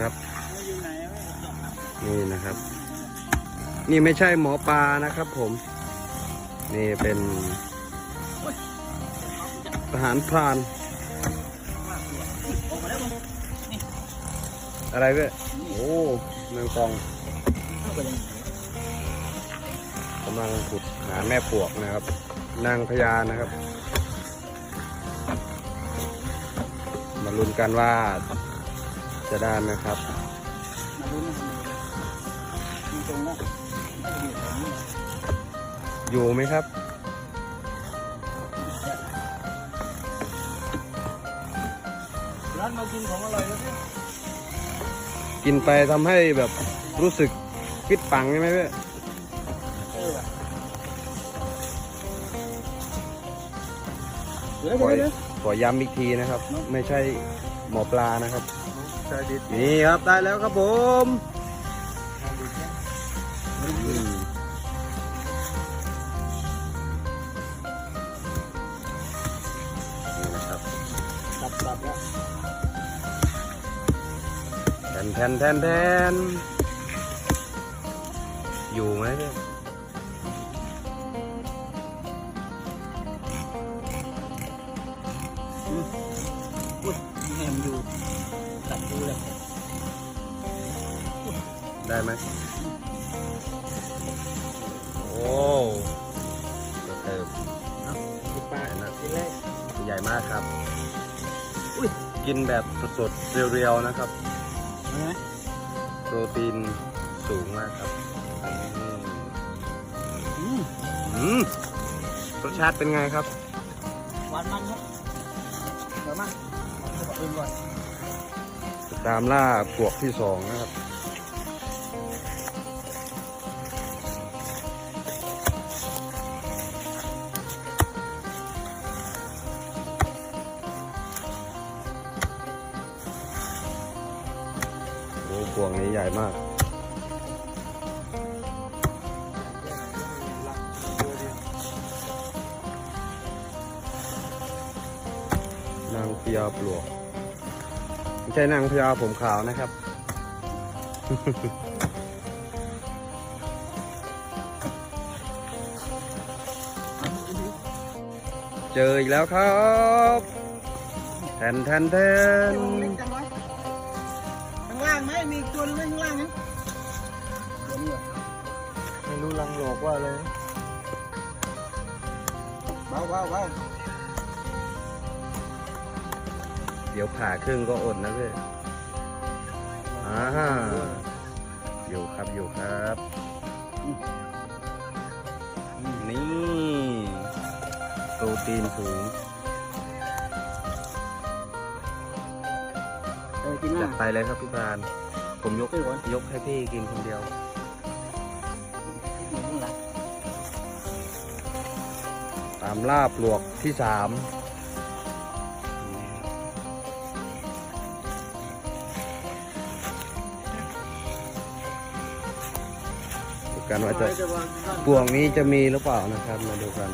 ครับ นี่นะครับ นี่ไม่ใช่หมอปลานะครับ ผม นี่เป็นทหารพราน อะไรเว้ยโอ้แมงกองเข้าไปยังไงกำลังขุดหาแม่ปวกนะครับ นางพญานะครับ มาลุ้นกันว่า จะได้ไหมครับมาดูนะมีตรงนั้นไม่ได้อยู่ตรงนี้อยู่ไหมครับ ร้านมากินของอร่อยแล้วเนี่ยกินไปทำให้แบบรู้สึกฟิตปังใช่ไหมเว้ยเออว่ะเดี๋ยวขอเดี๋ยวเดี๋ยวขอย้ำอีกทีนะครับ ไม่ใช่หมอปลานะครับ ใช่ดินี่ครับได้แล้วครับผมนี่นะครับตับตับแล้วแทนแทนแทนแทนอยู่ไหมเนี่ย ได้ไหมโอ้เติมกินปลากินเลยใหญ่มากครับ อุ้ยกินแบบสดๆ เรียวๆ นะครับเห็นไหมโปรตีนสูงมากครับอืมอืมอืมรสชาติเป็นไงครับ หวานมันครับหวานมันขออื่นก่อน ตามล่าปลวกที่สองนะครับ วกนี้ใหญ่มากนางพญาปลวกไม่ใช่นางพญาผมขาวนะครับ เจออีกแล้วครับ แทนแทนแทนางล่างไหมมีอีกตัวนึงไหมข้างล่างนั้นตัวนี้เหรอไม่รู้ลังหลอกว่าอะไรเบาเบาเบาเดี๋ยวผ่าครึ่งก็อดนะเพื่อนอ่าอยู่ครับอยู่ครับ นี่ โปรตีนสูง ออกินหน้าจัดไปเลยครับพี่บาน ผมยกเออก่อนยกให้พี่กินคนเดียวข้างหลังตามล่าปลวกที่สามดูกันว่าจะปลวกนี้จะมีหรือเปล่านะครับ มาดูกัน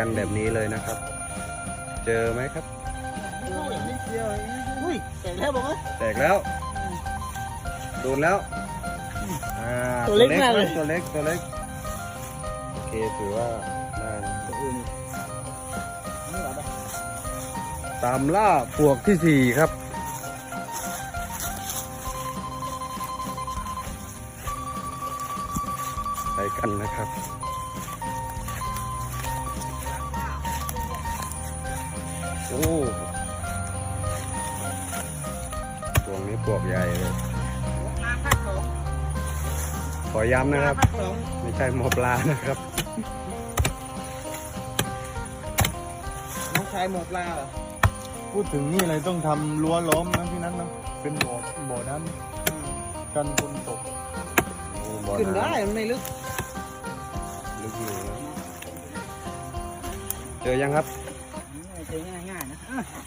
กันแบบนี้เลยนะครับ เจอไหมครับนิดเดียวเองอุ้ยแต่แล้วบอกว่า แตกแล้วโดนแล้วอ่าตัวเล็กมากเลยนะตัวเล็กตัวเล็กโอเคถือว่าได้นะตัวอื่นนี่หรอปะตามล่าปลวกที่สี่ครับไปกันนะครับ โอ้ปลวกนี้ปลวกใหญ่เลย มาภาคสองขอย้ำนะครับภาคสองไม่ใช่หมอปลานะครับ น้องชายหมกปลาเหรอพูดถึงนี่อะไรต้องทำรั้วล้อมนะที่นั้นนะเป็นบ่อบ่อน้ำกันคนตกโอ้บ่อขึ้นได้น้มันไม่ลึกำลึกอยู่นะเจอยังครับเจอง่ายง่ายๆ นะอะ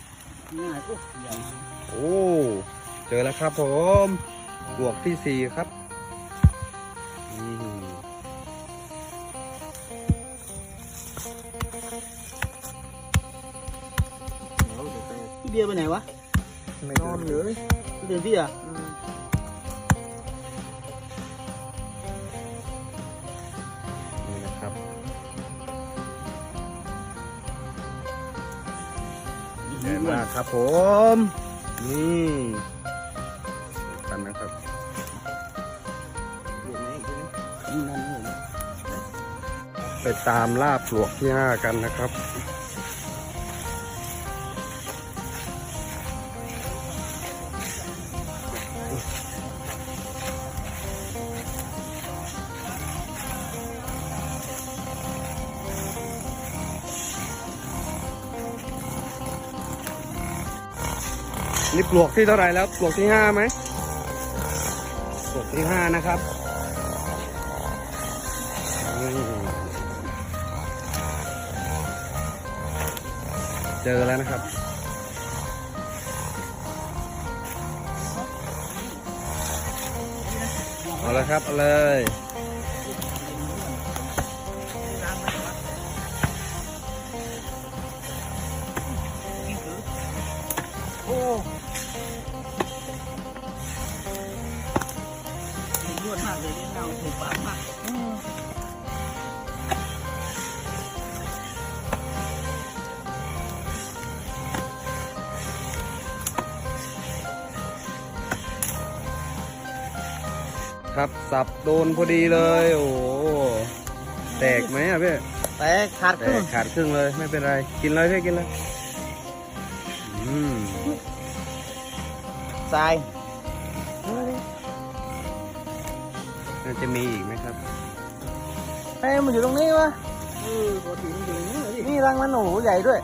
ง่ายปุ๊บใหญ่โอ้ เจอแล้วครับผมบวกที่สี่ครับนี่พี่เบียร์ไปไหนวะ ไม่นอนเลยพี่เดือนพี่อะ ใหญ่มากครับผม นี่กันนะครับไปตามล่าปลวกที่ห้ากันนะครับ นี่ปลวกที่เท่าไหร่แล้วปลวกที่ห้าไหมปลวกที่ห้านะครับเจอแล้วนะครับเอาลยครับเลย ครับ สับโดนพอดีเลย โอ้โหแตกไหมอะพี่แต่ขาดแตครึ่กงขาดครึ่งเลยไม่เป็นไร กินเลยพี่กินเลยอืม ทราย น่าจะมีอีกไหมครับเฮ้ยมันอยู่ตรงนี้วะเออปกติมันอยู่นี่ดินี่รังมันโอ้โหใหญ่ด้วย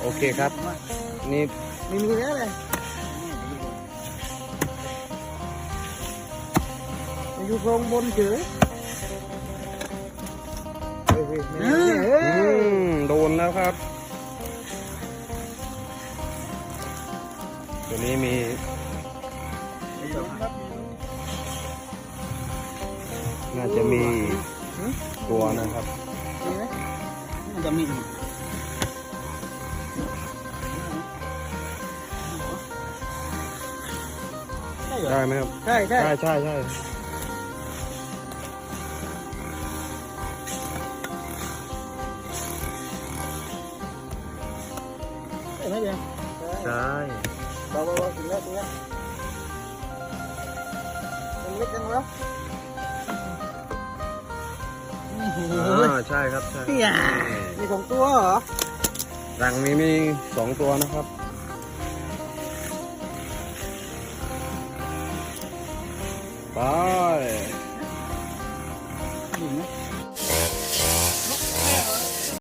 โอเคครับ นี่ไม่มีแล้วเลยมันอยู่โครงบนเฉยเฮ้ยเฮ้ยไม่มีเฮ้อืยมโดนแล้วครับ ตัวนี้มี น่าจะมีตัวนะครับมีไหมมันจะมีอีกได้ไหมครับใช่ใช่ใช่ใช่ใช่ใช่ไหมเจ๊ใช่เบาๆถึงแล้วถึงแล้วมันเล็กจังแล้ อ่าใช่ครับใช่มีสองตัวเหรอรังนี้มีสองตัวนะครับ ไป ถึงไห